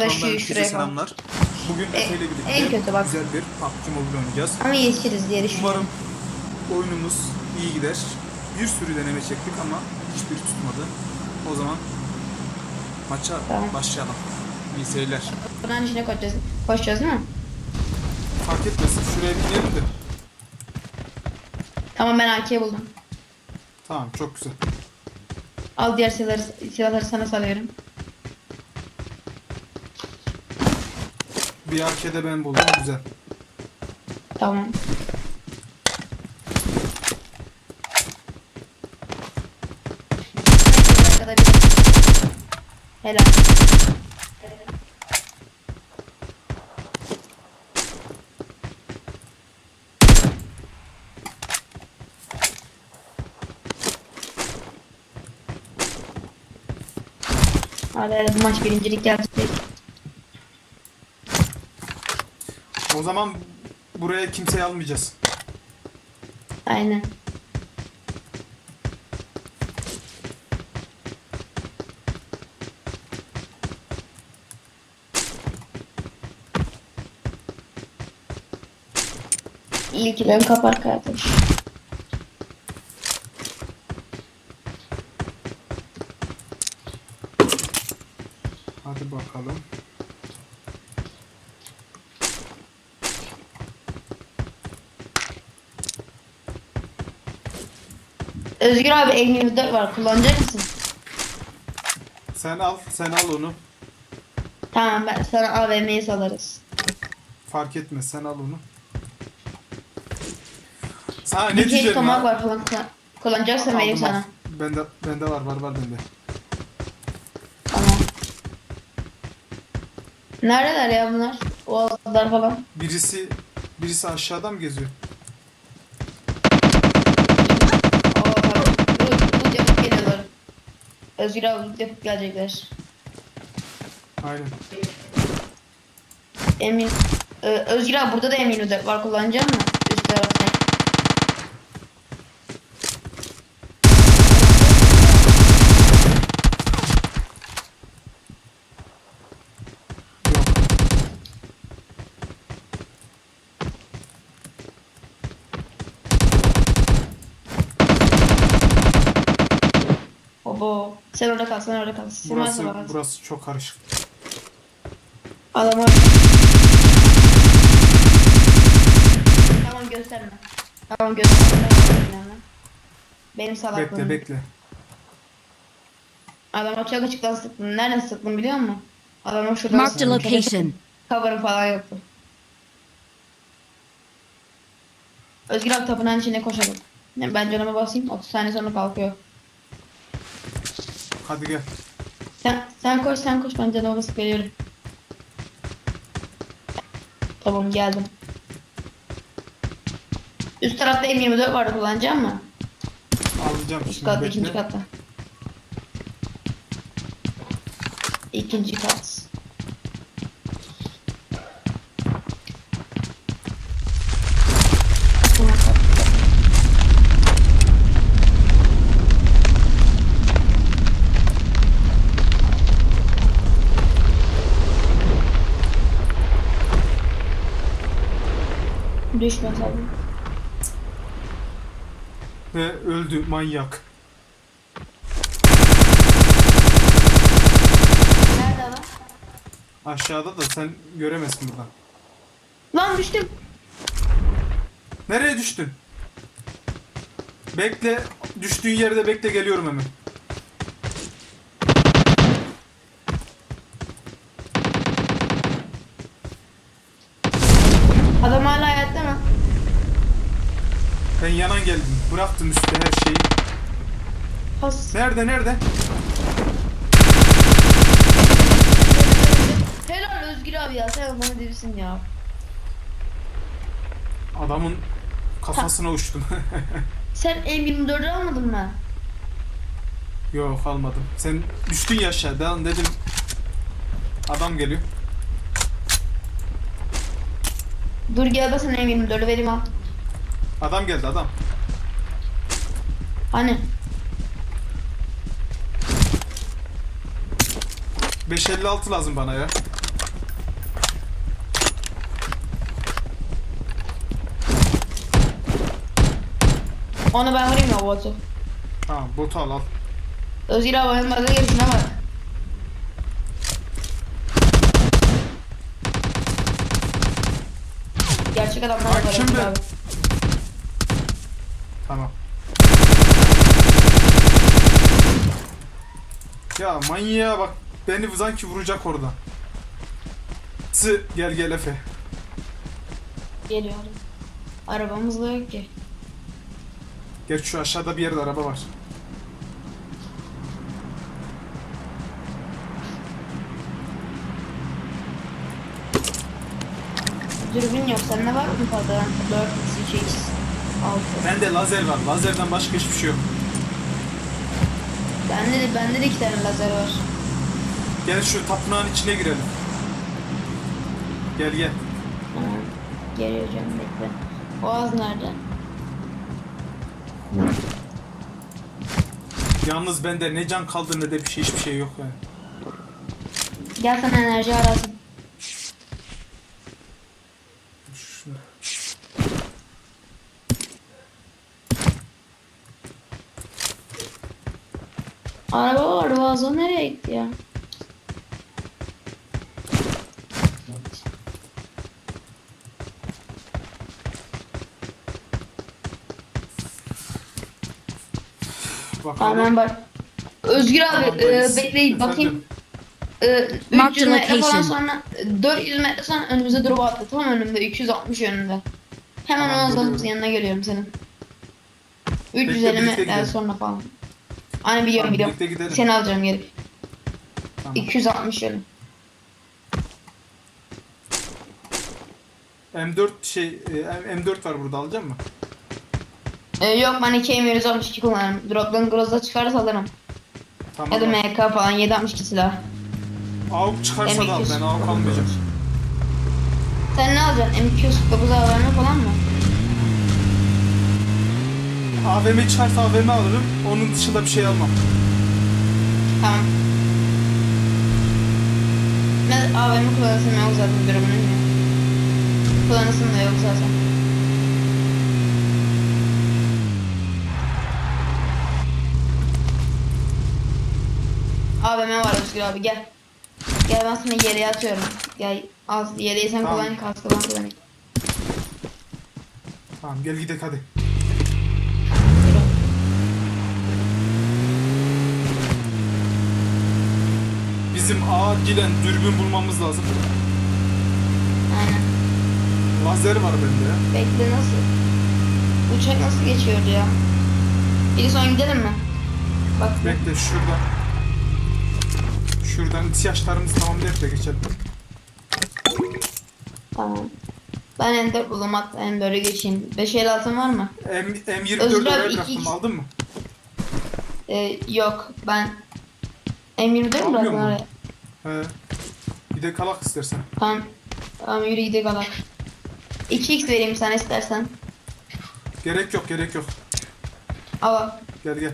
da şu- herkese bak. selamlar. Bugün E- Efe ile birlikte en kötü bak. güzel bir PUBG Mobile oynayacağız. Ama yetişiriz diye düşünüyorum. Umarım oyunumuz iyi gider. Bir sürü deneme çektik ama hiçbiri tutmadı. O zaman maça Tamam. başlayalım. İyi seyirler. Bunun içine koşacağız. Koşacağız değil mi? Fark etmesin şuraya bir gidelim de. Tamam ben AK buldum. Tamam çok güzel. Al diğer silahları, silahları sana salıyorum. Bir arkede ben buldum güzel. Tamam. Arkada bir- Helal. Hadi maç birincilik gelecek. O zaman buraya kimseyi almayacağız. Aynen. İlk ön kapar kardeş. Hadi bakalım. Özgür abi M24 var kullanacak mısın? Sen al, sen al onu. Tamam ben sana AVM'yi salarız. Fark etmez sen al onu. Sana ne Bir diyeceğim tomak ya? var falan kullan- kullanacaksan vereyim Aldım, al. sana. Bende, bende var var var bende. Tamam. Neredeler ya bunlar? Oğuzlar falan. Birisi birisi aşağıda mı geziyor? Oo tamam. Bu, bu yapıp geliyorlar. Özgür abi bu yapıp gelecekler. Aynen. Emin. Ee, Özgür abi burada da M24 var kullanacak mı? Üst tarafta. Yok. Obo. Sen orada kal, sen orada kal. Sen Burası orada kal. burası çok karışık. Adama... Tamam gösterme. Tamam gösterme. Benim salaklığım. Bekle bekle. Adama çok açıktan sıktım. Nereden sıktım biliyor musun? Adama şuradan a sıktım. location. Cover'ım falan yoktu. Özgür abi tapınağın içine koşalım. Ben canıma basayım. 30 saniye sonra kalkıyor. Hadi gel. Sen, sen koş sen koş ben canıma basıp geliyorum. Tamam geldim. Üst tarafta M24 vardı kullanacağım mı? Alacağım Üst şimdi katta bekle. ikinci katta. İkinci kat. Düşme tabii. Ve öldü manyak. Nerede adam? Aşağıda da sen göremezsin buradan. Lan düştüm. Nereye düştün? Bekle. Düştüğün yerde bekle geliyorum hemen. Adam hala hayatta mı? Ben yanan geldim. Bıraktım üstte her şeyi. Pas. Nerede nerede? Helal Özgür abi ya sen bana delisin ya. Adamın kafasına uçtum. Sen M24'ü almadın mı? Yok almadım. Sen düştün ya aşağıdan dedim. Adam geliyor. Dur gel ben sana M24'ü vereyim al. Adam geldi adam. Hani? 556 lazım bana ya. Onu ben vurayım ya botu. Tamam botu al al. Özgür abi benim baza gerisine bak. Gerçek adamlar var. Bak şimdi. Abi. Tamam. Ya manyağa bak. Beni sanki vuracak orada. Sı gel gel Efe. Geliyorum. Arabamız da yok ki. Geç şu aşağıda bir yerde araba var. Dürbün yok. Sende var mı fazladan? 4 x 2 6. Bende lazer var. Lazerden başka hiçbir şey yok. Bende de, bende de iki tane lazer var. Gel şu tapınağın içine girelim. Gel gel. Tamam. Geliyor canım bekle. Boğaz nerede? Yalnız bende ne can kaldı ne de bir şey hiçbir şey yok yani. Gel sana enerji arasın. Şunu- Araba var Boğaz o nereye gitti ya? Bakalım. Tamam bak. Özgür abi Tamam, e, bekleyin bakayım. E, Mark 300 the metre falan sonra e, 400 metre sonra önümüze drop attı. Tam önümde 260 yönünde. Hemen Tamam, o geliyorum. azalımın yanına geliyorum senin. 350 birlikte metre sonra falan. Hani biliyorum Tamam, biliyorum. birlikte gidelim. Seni alacağım geri. Tamam. 260 yönü. M4 şey e, M4 var burada alacak mı? E, yok ben 2 M162 kullanırım. Drop'tan Groza çıkarsa alırım. Tamam. Ya da. MK falan 762 silah. AUK çıkarsa da al M200. ben AUK almayacağım. Sen ne alacaksın? M249 AVM falan mı? AVM çıkarsa AVM alırım. Onun dışında bir şey almam. Tamam. Ben AVM kullanırsam yok zaten durumunun ya. Kullanırsın da yok zaten. AVM var Özgür abi gel. Gel ben sana yeleği atıyorum. Gel az yeleği sen Tamam. kullan kaskı ben kullanayım. Tamam gel gidelim hadi. Bizim acilen dürbün bulmamız lazım. Aynen. Lazer var bende ya. Bekle nasıl? Uçak nasıl geçiyordu ya? Bir son gidelim mi? Bak Bekle şuradan. Şuradan ihtiyaçlarımızı tamamlayıp da geçelim. tamam. Ben ender buldum hatta en böyle geçeyim. 5 el altın var mı? M, M24 Özgür abi, bıraktım aldın mı? Ee, yok ben M24 mi Almıyor bıraktın mu? oraya? He. Bir de kalak istersen. Tamam. Tamam yürü gidelim kadar. 2x vereyim sana istersen. Gerek yok gerek yok. Al al. Gel gel.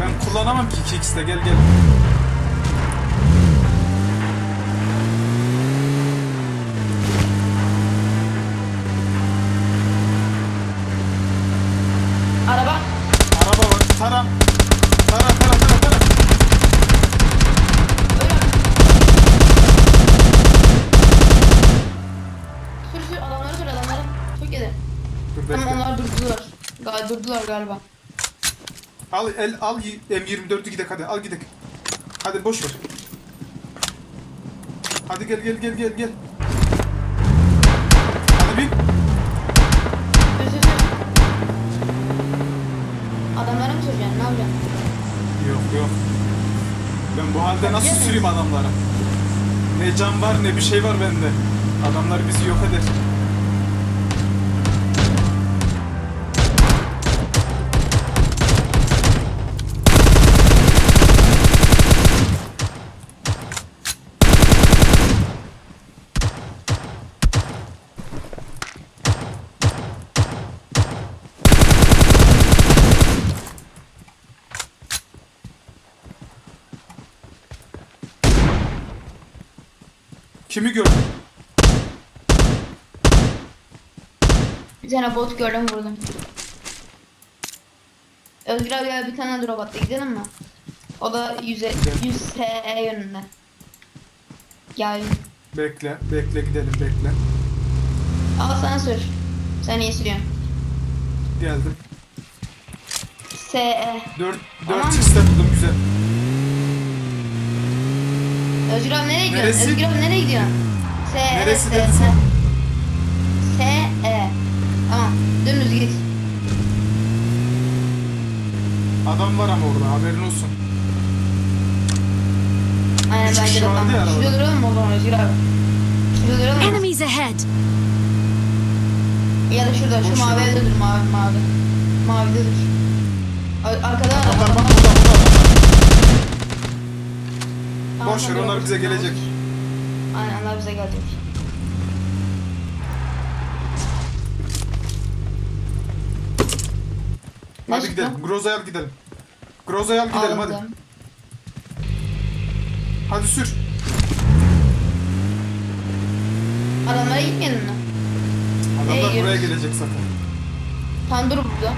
Ben kullanamam ki 2x'te gel gel. Durdular galiba. Al el al y- M24'ü gidek hadi al gidek. Hadi boş ver. Hadi gel gel gel gel gel. Hadi bin. Adamlara mı süreceksin? Ne yapacaksın? Yok yok. Ben bu halde nasıl süreyim adamlara? Ne can var ne bir şey var bende. Adamlar bizi yok eder. Kimi gördün? Bir tane bot gördüm vurdum. Özgür abi ya bir tane drop attı gidelim mi? O da 100 100 SE yönünde. Gel. Bekle, bekle gidelim bekle. Al sana sür. Sen iyi sürüyorsun. Geldim. SE. 4 Tamam. 4 x buldum güzel. Özgür abi nereye gidiyorsun? Neresi? Özgür abi nereye gidiyorsun? SE. Neresi SE. dedin sen? SE. Tamam. Dümdüz git. Adam var ama orada haberin olsun. Aynen Üç bence kişi de vardı tamam. ya arabada. Şurada duralım mı o zaman Özgür abi? Şurada duralım mı? Enemies ahead! Ya da şurada şu Boş mavi ver. evde dur mavi mavi. Mavide dur. Ar- Arkada. Adamlar bak var. burada burada. Tamam, Boş ver, onlar bize gelecek. Aynen onlar bize gelecek. Hadi gidelim. Groza'ya gidelim. Groza'ya gidelim hadi. Aldım. Hadi sür. Adamlara gitmedin mi? Adamlar buraya gelecek zaten. Tamam dur burada.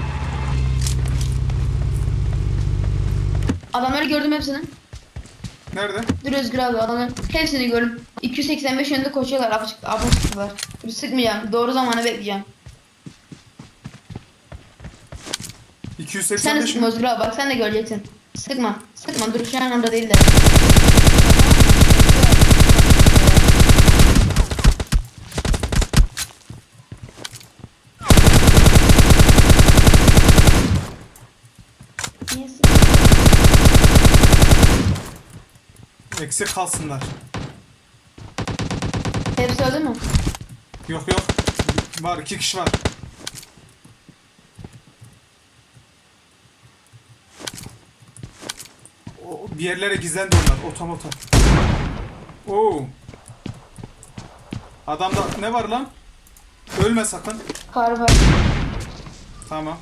Adamları gördüm hepsini. Nerede? Dur Özgür abi adamları hepsini gördüm. 285 yönünde koşuyorlar apaçık apaçıklar. Dur sıkmayacağım. Doğru zamanı bekleyeceğim. Sen de 285 sıkma mi? Özgür abi bak sen de göreceksin. Sıkma. Sıkma dur şu an orada değil de. Niye sıkma? Eksik kalsınlar. Hepsi öldü mü? Yok yok. Var iki kişi var. O, bir yerlere gizlendi onlar. Otomoto. Oo. Adamda ne var lan? Ölme sakın. Kar var. Tamam.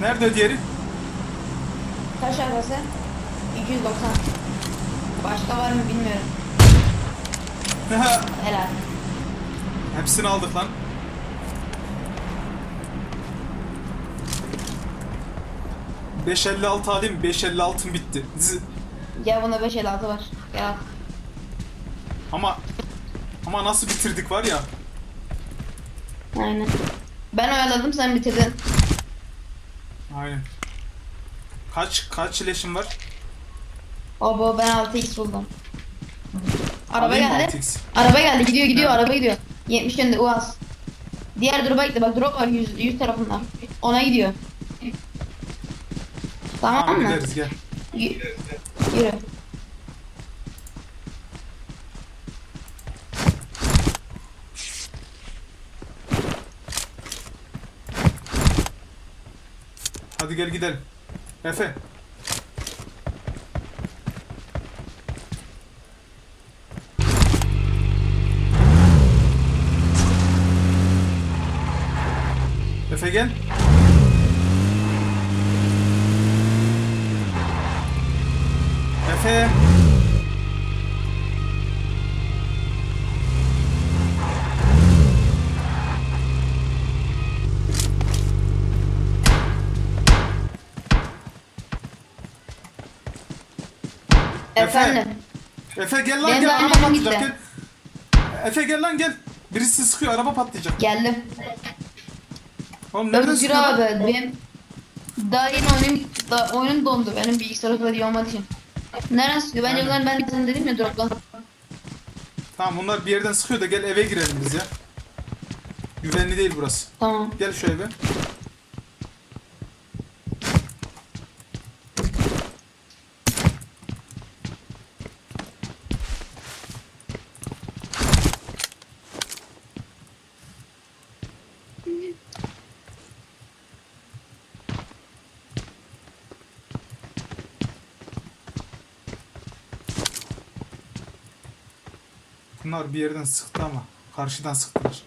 Nerede diğeri? Kaç arkası? 290. Başka var mı bilmiyorum. Helal. Hepsini aldık lan. Beş elli altı alayım mı? 556'm bitti. Zı- Gel bunda 5 56 var. Gel al. Ama ama nasıl bitirdik var ya. Aynen. Ben oyaladım sen bitirdin. Aynen. Kaç kaç ileşim var? Obo ben 6x buldum. Araba Alayım mı geldi. 6x? Araba geldi gidiyor gidiyor araba gidiyor. 70 yönde UAZ. Diğer drop'a gitti bak drop var 100, 100 tarafında. Ona gidiyor. Tamam Tamam mı? gideriz gel. Y- yürü. Hadi gel gidelim. Efe. Efe gel. Efe. Efe. Efendim. Efe gel lan Benim gel araba annem patlayacak gitti. gel. Efe gel lan gel. Birisi sıkıyor araba patlayacak. Geldim. Oğlum nereden Özgür sıkıyor? abi benim daha yeni oyunum, da, oyunum dondu benim bilgisayar kadar iyi olmadığı için. Nereden sıkıyor? Bence Aynen. bunlar ben sana dedim ya droplan. Tamam bunlar bir yerden sıkıyor da gel eve girelim biz ya. Güvenli değil burası. Tamam. Gel şu eve. Bunlar bir yerden sıktı ama karşıdan sıktılar.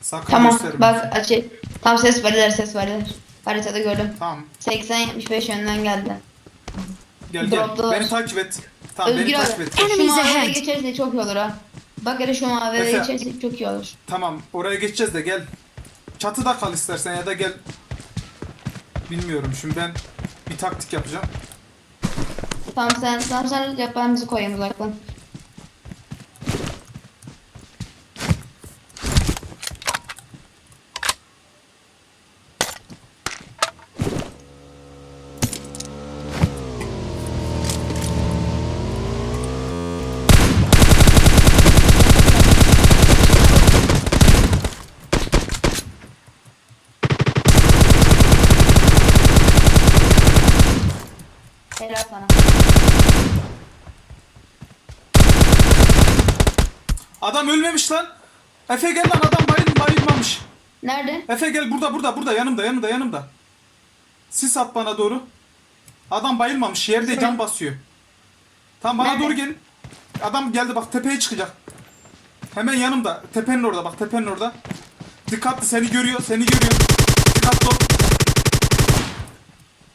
Sakın Tamam gösterme. bak açı. Tam ses verdiler ses verdiler. Haritada gördüm. Tamam. 80-75 yönden geldi. Gel gel. Beni takip et. Tamam beni Özgür takip abi et. şu Enemies mavide ahead. geçersek çok iyi olur ha. Bak hele şu mavide Efe. geçersek çok iyi olur. Tamam oraya geçeceğiz de gel. Çatıda kal istersen ya da gel. Bilmiyorum şimdi ben bir taktik yapacağım. Tamam sen tamam sen yap ben bizi koyayım uzaktan. Adam ölmemiş lan. Efe gel lan adam bayıl bayılmamış. Nerede? Efe gel burada burada burada yanımda yanımda yanımda. Sis at bana doğru. Adam bayılmamış yerde can basıyor. Tamam bana Nerede? doğru gelin. Adam geldi bak tepeye çıkacak. Hemen yanımda. Tepenin orada bak tepenin orada. Dikkatli seni görüyor seni görüyor. Dikkatli ol.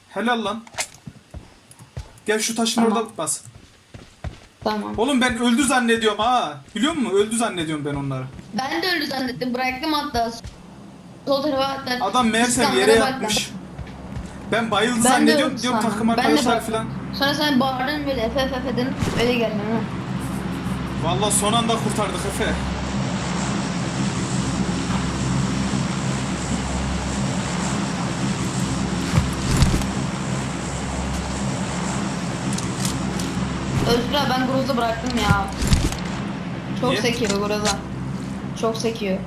Helal lan. Gel şu taşın Tamam. orada bas. Tamam. Oğlum ben öldü zannediyorum ha. Biliyor musun? Öldü zannediyorum ben onları. Ben de öyle zannettim. Bıraktım hatta. Sol tarafa hatta. Adam meğersem yere baktım. yatmış. Ben bayıldı Ben zannediyorum. Diyorum sandım. takım arkadaşlar falan. Sonra sen bağırdın böyle efe efe efe. Öyle geldim ha. Vallahi son anda kurtardık Efe. Özgür abi ben Groz'u bıraktım ya. Çok Niye? sekiyor Groz'a. Çok sekiyor.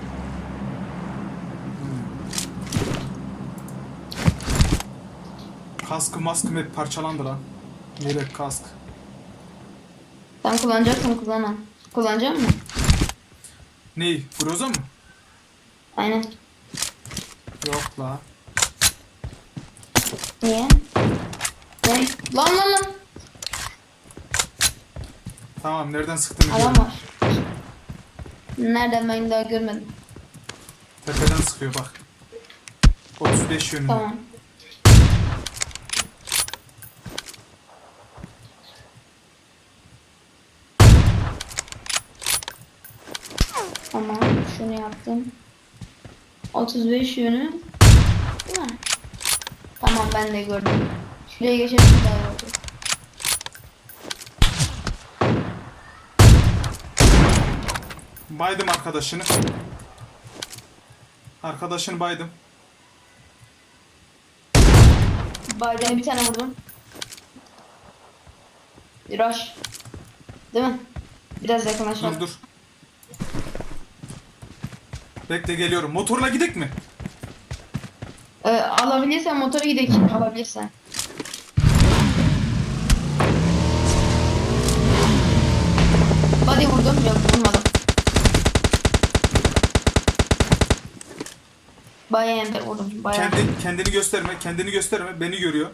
Kaskı maskım hep parçalandı lan. Yelek kask. Sen kullanacaksan kullan. Kullanacak mısın? Ney? Groza mı? Aynen. Yok la. Niye? Ne? Lan lan lan. Tamam nereden sıktığını Adam var. Nereden ben daha görmedim. Tepeden sıkıyor bak. 35 yönünde. Tamam. Tamam, şunu yaptım. 35 yönü. Değil mi? Tamam ben de gördüm. Şuraya geçelim daha iyi olacak. Baydım arkadaşını. Arkadaşını baydım. Biden'e bir tane vurdum. Rush. Değil mi? Biraz yakınlaşalım. Dur dur. Bekle geliyorum. Motorla gidek mi? Ee, alabilirsen motora gidelim. Alabilirsen. Body vurdum. Yok Bayağı ender vurdum. Bayağı. Kendi, kendini gösterme. Kendini gösterme. Beni görüyor.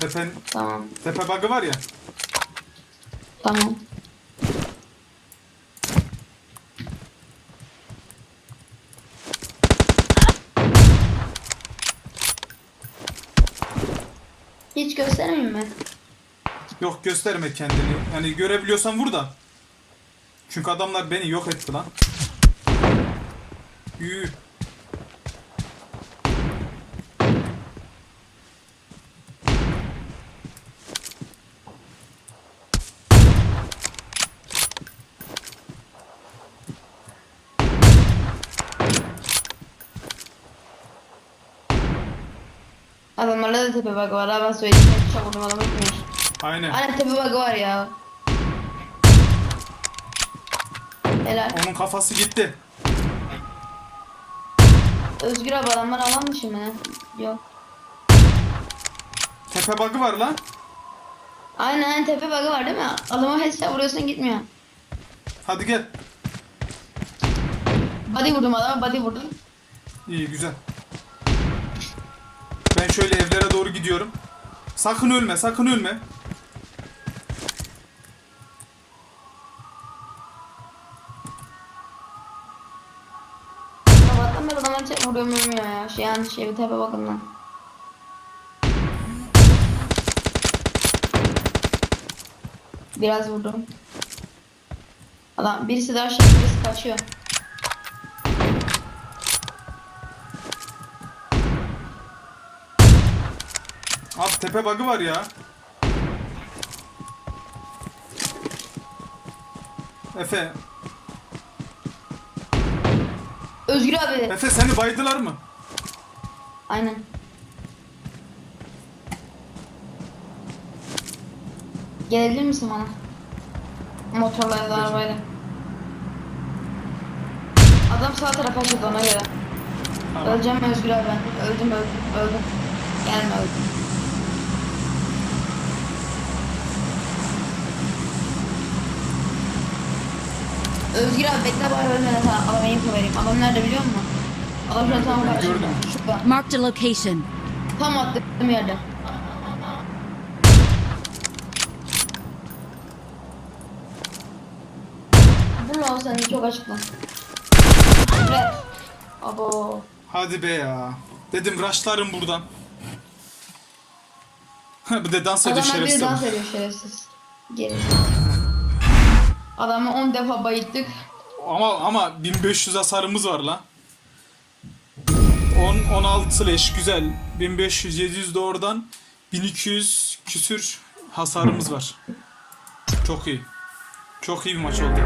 Tepen, Tamam. tepe bug'ı var ya. Tamam. Hiç göstermeyeyim mi? Yok gösterme kendini. Yani görebiliyorsan vur da. Çünkü adamlar beni yok etti lan. Yü. Adamlarda da tepe bug'ı var. ha, Ben söyleyeyim. Hiç vurdum adam etmiyor. Aynen. Aynen tepe bug'ı var ya. Helal. Onun kafası gitti. Özgür abi adamlar alanmış mı? Yok. Tepe bug'ı var lan. Aynen aynen tepe bug'ı var değil mi? Adama headshot vuruyorsun gitmiyor. Hadi gel. Body vurdum adama body vurdum. İyi güzel. Ben şöyle evlere doğru gidiyorum. Sakın ölme, sakın ölme. Sabahtan beri adamlar hiç vuruyorum ölmüyor ya. Şey yani şey bir tepe bakımdan. Biraz vurdum. Adam birisi de aşağı birisi kaçıyor. Abi tepe bug'ı var ya. Efe. Özgür abi. Efe seni baydılar mı? Aynen. Gelebilir misin bana? Motorla ya da arabayla. Adam sağ tarafa açıldı ona göre. Tamam. Öleceğim Özgür abi ben. Öldüm öldüm öldüm. Gelme öldüm. Özgür abi bekle bari ölmeden sana adama info vereyim. Adam nerede biliyor musun? Adam şu an tam karşımda. gördüm. Şurada. Marked a location. Tam attığım yerde. Bu lan sen çok açık lan. Red. Abo. Hadi be ya. Dedim rushlarım buradan. bir de dans ediyor Adamlar bir şerefsiz. dans ediyor şerefsiz. Geri. Adamı 10 defa bayıttık. Ama ama 1500 hasarımız var la. 10 16 slash güzel. 1500 700 de oradan 1200 küsür hasarımız var. Çok iyi. Çok iyi bir maç oldu.